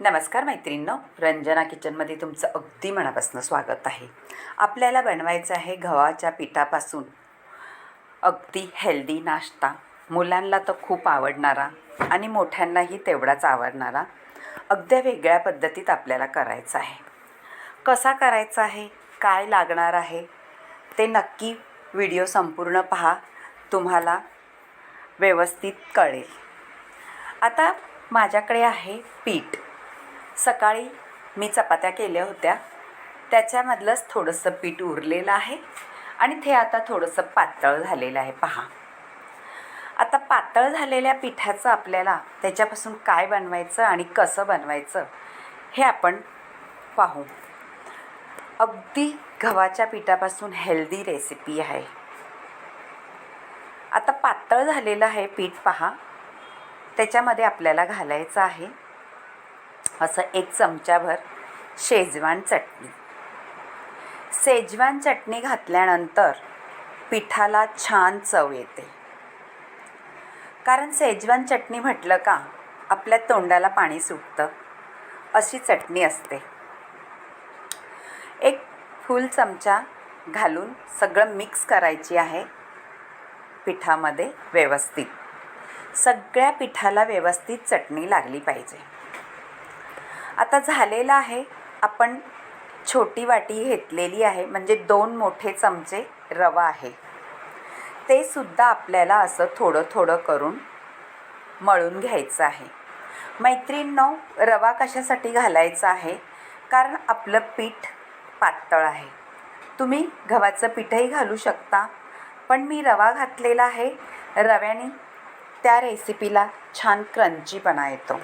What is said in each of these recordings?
नमस्कार मैत्रिणींनो रंजना किचनमध्ये तुमचं अगदी मनापासून स्वागत आहे. आपल्याला बनवायचं आहे गव्हाच्या पिठापासून अगदी हेल्दी नाश्ता. मुलांना तर खूप आवडणारा आणि मोठ्यांनाही तेवढाच आवडणारा अगदी वेगळ्या पद्धतीत आपल्याला करायचा आहे. कसा करायचा आहे? काय लागणार आहे? ते नक्की व्हिडिओ संपूर्ण पहा. तुम्हाला व्यवस्थित कळेल. आता माझ्याकडे आहे पीठ. सकाळी मी चपात्या केल्या होत्या. त्याच्यामधलंच थोडंसं पीठ उरलेलं आहे आणि ते आता थोडंसं पातळ झालेलं आहे. पहा. आता पातळ झालेल्या पिठाचं आपल्याला त्याच्यापासून काय बनवायचं आणि कसं बनवायचं हे आपण पाहू. अगदी गव्हाच्या पिठापासून हेल्दी रेसिपी आहे. आता पातळ झालेलं आहे पीठ पहा. त्याच्यामध्ये आपल्याला घालायचं आहे असं एक चमचाभर शेजवान चटणी. शेजवान चटणी घातल्यानंतर पिठाला छान चव येते. कारण शेजवान चटणी म्हटलं का आपल्या तोंडाला पाणी सुटतं अशी चटणी असते. एक फुल चमचा घालून सगळं मिक्स करायची आहे पिठामध्ये व्यवस्थित. सगळ्या पिठाला व्यवस्थित चटणी लागली पाहिजे. आता झालेलं आहे आपण छोटी वाटी घेतलेली आहे म्हणजे दोन मोठे चमचे रवा आहे. ते सुद्धा आपल्याला असं थोडं थोडं करून मळून घ्यायचं आहे. मैत्रिणींनो रवा कशासाठी घालायचा आहे? कारण आपलं पीठ पातळ आहे. तुम्ही गव्हाचं पीठही घालू शकता पण मी रवा घातलेला आहे. रव्याने त्या रेसिपीला छान क्रंचीपणा येतो.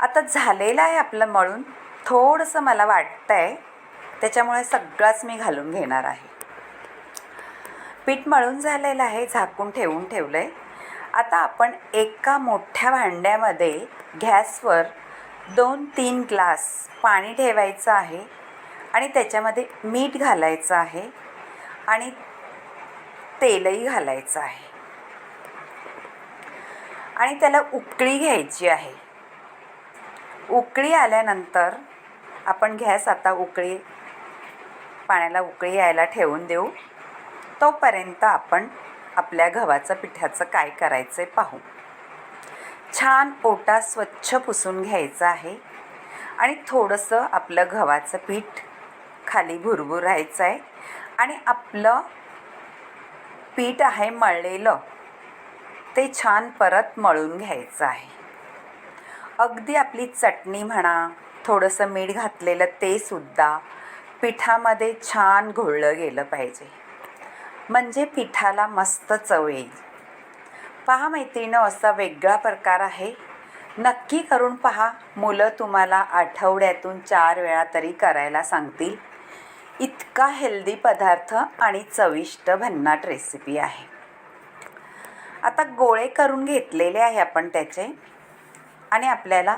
आता झालेलं आहे आपलं मळून. थोडंसं मला वाटतं आहे त्याच्यामुळे सगळाच मी घालून घेणार आहे. पीठ मळून झालेलं आहे झाकून ठेवून ठेवलं आहे आता आपण एका मोठ्या भांड्यामध्ये गॅसवर दोन तीन ग्लास पाणी ठेवायचं आहे आणि त्याच्यामध्ये मीठ घालायचं आहे आणि तेलही घालायचं आहे. आणि त्याला उकळी घ्यायची आहे. उकळी आल्यानंतर आपण गॅस आता उकळी पाण्याला उकळी यायला ठेवून देऊ. तोपर्यंत आपण आपल्या गव्हाचं पिठाचं काय करायचं आहे पाहू. छान ओटा स्वच्छ पुसून घ्यायचं आहे आणि थोडंसं आपलं गव्हाचं पीठ खाली भुरभुर राहायचं आहे आणि आपलं पीठ आहे मळलेलं ते छान परत मळून घ्यायचं आहे. अगदी आपली चटणी म्हणा थोडंसं मीठ घातलेलं ते सुद्धा पिठामध्ये छान घोळलं गेलं पाहिजे. म्हणजे पिठाला मस्त चव येईल. पहा मैत्रिणं असा वेगळा प्रकार आहे. नक्की करून पहा. मुलं तुम्हाला आठवड्यातून चार वेळा तरी करायला सांगतील. इतका हेल्दी पदार्थ आणि चविष्ट भन्नाट रेसिपी आहे. आता गोळे करून घेतलेले आहे आपण त्याचे. आणि आपल्याला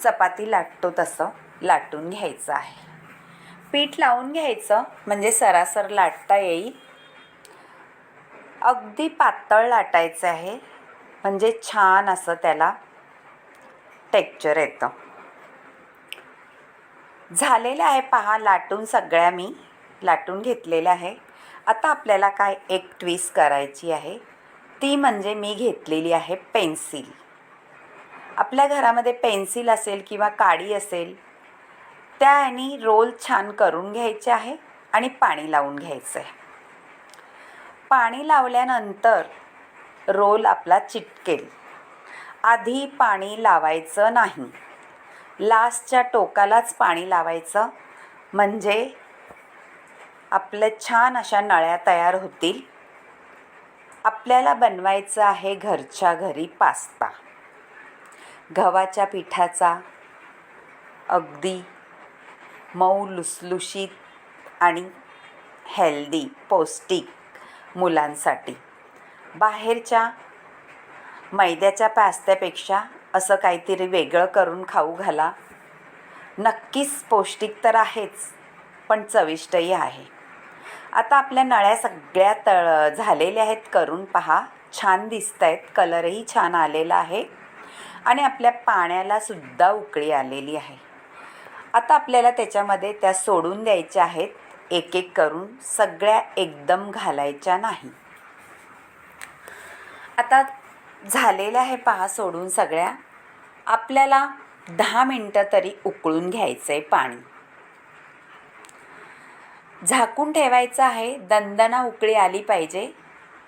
चपाती लाटतो तसं लाटून घ्यायचं आहे. पीठ लावून घ्यायचं म्हणजे सरासर लाटता येईल. अगदी पातळ लाटायचं आहे म्हणजे छान असं त्याला टेक्चर येतं. झालेलं आहे पहा लाटून सगळ्या मी लाटून घेतलेल्या आहे. आता आपल्याला काय एक ट्विस्ट करायची आहे ती म्हणजे मी घेतलेली आहे पेन्सिल. आपल्या घरामध्ये पेन्सिल असेल किंवा काडी असेल त्याने रोल छान करून घ्यायचे आहे आणि पाणी लावून घ्यायचं आहे पाणी लावल्यानंतर रोल आपला चिटकेल. आधी पाणी लावायचं नाही. लास्टच्या टोकालाच पाणी लावायचं. म्हणजे आपल्या छान अशा नळ्या तयार होतील. आपल्याला बनवायचं आहे घरच्या घरी पास्ता. गव्हाच्या पिठाचा अगदी मऊ लुसलुशीत आणि हेल्दी पौष्टिक मुलांसाठी. बाहेरच्या मैद्याच्या पास्त्यापेक्षा असं काहीतरी वेगळं करून खाऊ घाला. नक्कीच पौष्टिक तर आहेच पण चविष्टही आहे. आता आपल्या नळ्या सगळ्या तळ झालेल्या आहेत करून पहा. छान दिसत आहेत कलरही छान आलेला आहे. आणि आपल्या पाण्यालासुद्धा उकळी आलेली आहे. आता आपल्याला त्याच्यामध्ये त्या सोडून द्यायच्या आहेत एक एक करून सगळ्या एकदम घालायच्या नाही. आता झालेलं आहे पहा सोडून सगळ्या. आपल्याला दहा मिनटं तरी उकळून घ्यायचं आहे पाणी. झाकून ठेवायचं आहे दंदना उकळी आली पाहिजे.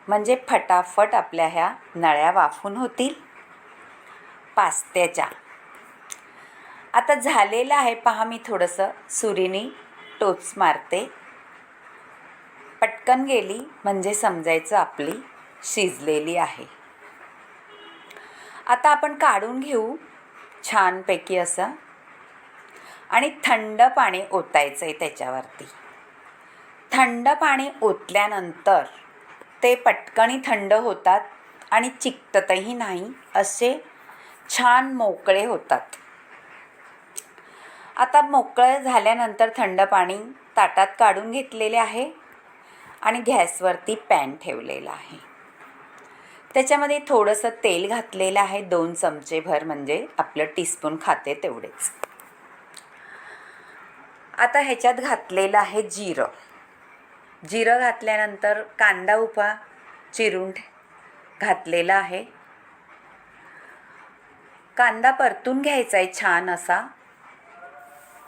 म्हणजे फटाफट आपल्या ह्या नळ्या वाफून होतील. पास्त्याच्या. आता झालेलं आहे पहा मी थोडंसं. सुरीनी टोच मारते. पटकन गेली म्हणजे समजायचं आपली शिजलेली आहे. आता आपण काढून घेऊ छानपैकी असं. आणि थंड पाणी ओतायचं आहे त्याच्यावरती. थंड पाणी ओतल्यानंतर ते पटकणी थंड होतात आणि चिकटतही नाही असे छान मोकळे होतात. आता मोकळं झाल्यानंतर थंड पाणी ताटात काढून घेतलेले आहे आणि गॅसवरती पॅन ठेवलेला आहे. त्याच्यामध्ये थोडंसं तेल घातलेलं आहे दोन चमचेभर म्हणजे आपलं टीस्पून खाते तेवढेच. आता ह्याच्यात घातलेलं आहे जिरं. जिरं घातल्यानंतर कांदा उपा चिरून घातलेला आहे. कांदा परतून घ्यायचा आहे छान असा.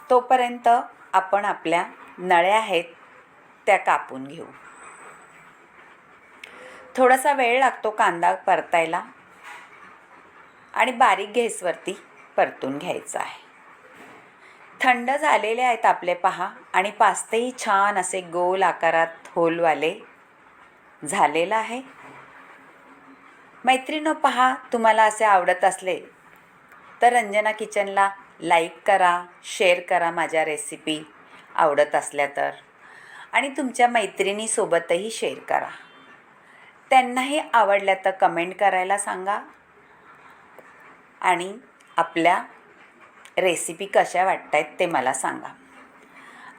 तोपर्यंत आपण आपल्या नळ्या आहेत त्या कापून घेऊ. थोडासा वेळ लागतो कांदा परतायला. आणि बारीक गॅसवरती परतून घ्यायचा आहे थंड झालेले आहेत आपले पहा. आणि पास्तेही छान असे गोल आकारात होलवाले झालेलं आहे. मैत्रिणो पहा तुम्हाला असे आवडत असले तर रंजना किचनला लाईक करा शेअर करा माझ्या रेसिपी. आवडत असल्या तर. आणि तुमच्या मैत्रिणीसोबतही शेअर करा. त्यांनाही आवडल्या तर कमेंट करायला सांगा. आणि आपल्या रेसिपी कशा वाटत आहेत ते मला सांगा.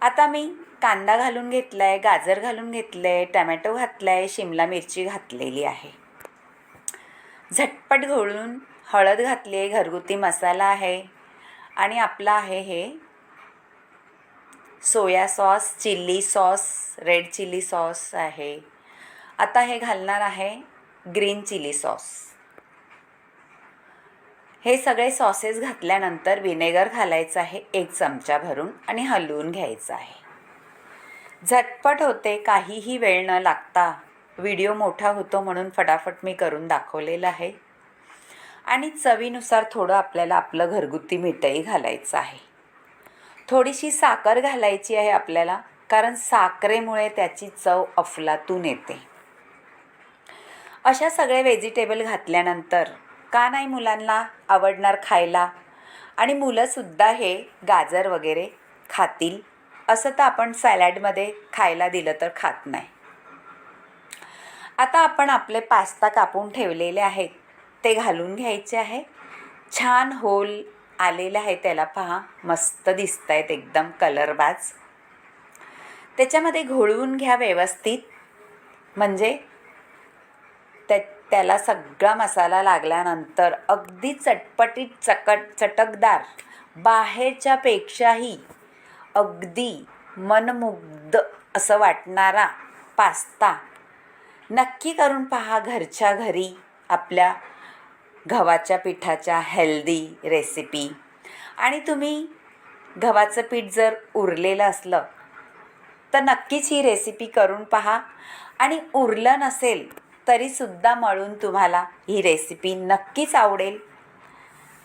आता मी कांदा घालून घेतला आहे गाजर घालून घेतलं आहे टमॅटो घातला आहे शिमला मिरची घातलेली आहे. झटपट घोळून हळद घातली आहे घरगुती मसाला आहे आणि आपलं आहे हे soya sauce chilli sauce red chilli sauce आहे. आता हे घालणार आहे ग्रीन चिली सॉस. हे सगळे सॉसेस घातल्यानंतर विनेगर घालायचं आहे एक चमचा भरून आणि हलवून घ्यायचं आहे. झटपट होते काहीही वेळ न लागता. व्हिडिओ मोठा होतो म्हणून फटाफट मी करून दाखवलेला आहे. आणि चवीनुसार थोडं आपल्याला आपलं घरगुती मिठही घालायचं आहे. थोडीशी साखर घालायची आहे आपल्याला कारण साखरेमुळे त्याची चव अफलातून येते. अशा सगळे व्हेजिटेबल घातल्यानंतर का नाही मुलांना आवडणार खायला? आणि मुलंसुद्धा हे गाजर वगैरे खातील असं तर आपण सॅलॅडमध्ये खायला दिलं तर खात नाही. आता आपण आपले पास्ता कापून ठेवलेले आहेत. ते घालून घ्यायचे आहे छान होल आलेलं आहे त्याला पहा. मस्त दिसत आहेत एकदम कलरबाज त्याच्यामध्ये घोळवून घ्या व्यवस्थित. म्हणजे त्या त्याला सगळा मसाला लागल्यानंतर अगदी चटपटीत चकट चटकदार बाहेरच्यापेक्षाही अगदी मनमुग्ध असं वाटणारा पास्ता. नक्की करून पहा घरच्या घरी आपल्या गव्हाच्या पिठाच्या हेल्दी रेसिपी आणि तुम्ही गव्हाचं पीठ जर उरलेलं असलं तर नक्कीच ही रेसिपी करून पहा. आणि उरलं नसेल तरीसुद्धा मळून तुम्हाला ही रेसिपी नक्कीच आवडेल.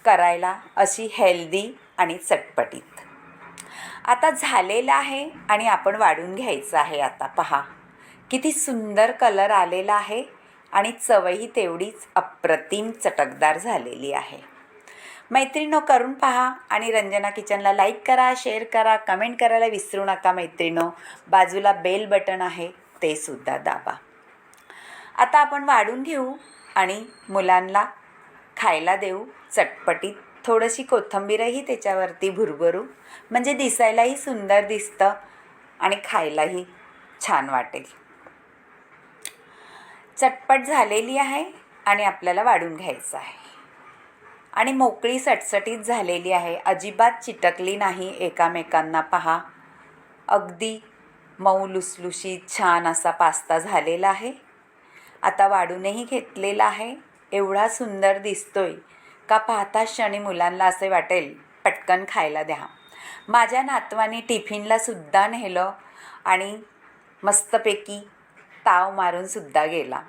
करायला अशी हेल्दी आणि चटपटीत. आता झालेलं आहे आणि आपण वाढून घ्यायचं आहे. आता पहा किती सुंदर कलर आलेला आहे. आणि चवही तेवढीच अप्रतिम चटकदार झालेली आहे. मैत्रिणो करून पहा आणि रंजना किचनला लाईक करा शेअर करा कमेंट करायला विसरू नका मैत्रिणो बाजूला बेल बटन आहे ते सुद्धा दाबा. आता आपण वाढून घेऊ आणि मुलांना खायला देऊ. चटपटीत थोडीशी कोथिंबीरही त्याच्यावरती भुरभरू म्हणजे दिसायलाही सुंदर दिसतं आणि खायलाही छान वाटेल. चटपट झालेली आहे आणि आपल्याला वाढून घ्यायचं आहे. आणि मोकळी सटसटीत झालेली आहे. अजिबात चिटकली नाही एकामेकांना पहा. अगदी मऊ लुसलुशीत छान असा पास्ता झालेला आहे. आता वाढूनही घेतलेला आहे. एवढा सुंदर दिसतोय का पाहता क्षणी मुलांना असे वाटेल पटकन खायला द्या. माझ्या नातवाने टिफिनला सुद्धा नेलं आणि मस्तपैकी ताव मारून सुद्धा गेला.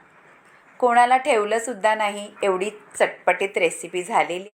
कोणाला ठेवलं सुद्धा नाही एवढी चटपटीत रेसिपी झालेली.